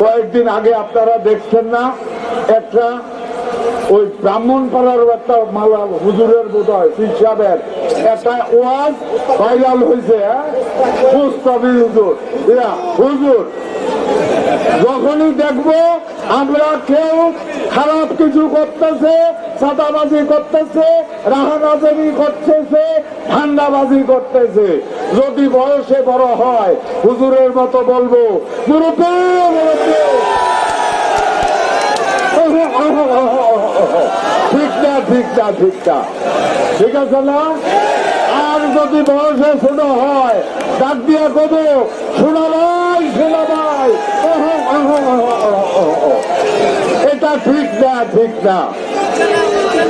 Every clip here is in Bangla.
কয়েকদিন আগে আপনারা দেখছেন না, একটা ওই ব্রাহ্মণ পাড়ার একটা মালা হুজুরের বোধ হয় হিসাবের একটা ওয়াজ ভাইরাল হয়েছে হ্যাঁ? হুজুর। হুজুর, যখনই দেখব আমরা কেউ খারাপ কিছু করতেছে সাদাবাজি করতেছে রাহানাজারি করতেছে ঠান্ডাবাজি করতেছে। যদি বয়সে বড় হয়, হুজুরের মতো বলব। ঠিক না ঠিক না ঠিক না। ঠিক আছে না? আর যদি বয়সে ছোট হয়, ডাক দিয়া কব শোনা ভাই শোনা ভাই এটা ঠিক না ঠিক না।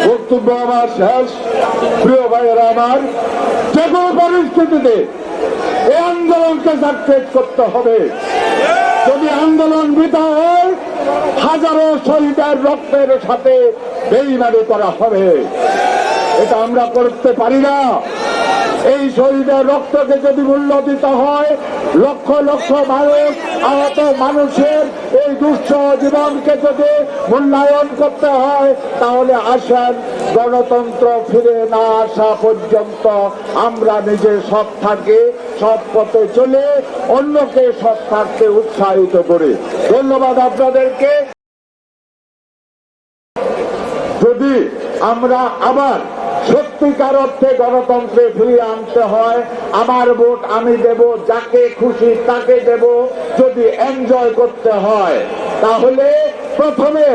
বক্তব্য আমার শেষ। প্রিয় ভাইয়েরা আমার যে কোনো পরিস্থিতিতে এই আন্দোলনকে সাকসেস করতে হবে। যদি আন্দোলন হয়, হাজারো শহীদের রক্তের সাথে বেইমানি করা হবে। এটা আমরা করতে পারি না। এই শহীদের রক্তকে যদি মূল্য দিতে হয়, লক্ষ লক্ষ মানুষ, আহত মানুষের এই দুঃস্থ জীবনকে যদি মূল্যায়ন করতে হয়, তাহলে আসেন, গণতন্ত্র ফিরে না আসা পর্যন্ত আমরা নিজে সৎ থাকি, সৎ পথে চলে, অন্যকে সৎ থাকতে উৎসাহিত করি। ধন্যবাদ আপনাদেরকে। যদি আমরা আবার সত্যিকার অর্থে গণতন্ত্রে ফিরিয়ে আনতে হয়। আমার ভোট আমি দেব, যাকে খুশি তাকে দেব, যদি এনজয় করতে হয়। তাহলে প্রথমে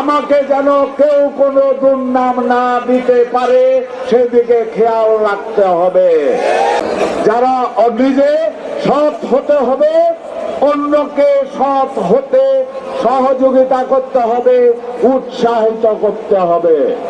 আমাকে যেন কেউ কোনো দুর্নাম না দিতে পারে, সেদিকে খেয়াল রাখতে হবে। যারা নিজে সৎ হতে হবে, অন্যকে সৎ হতে সহযোগিতা করতে হবে, উৎসাহিত করতে হবে।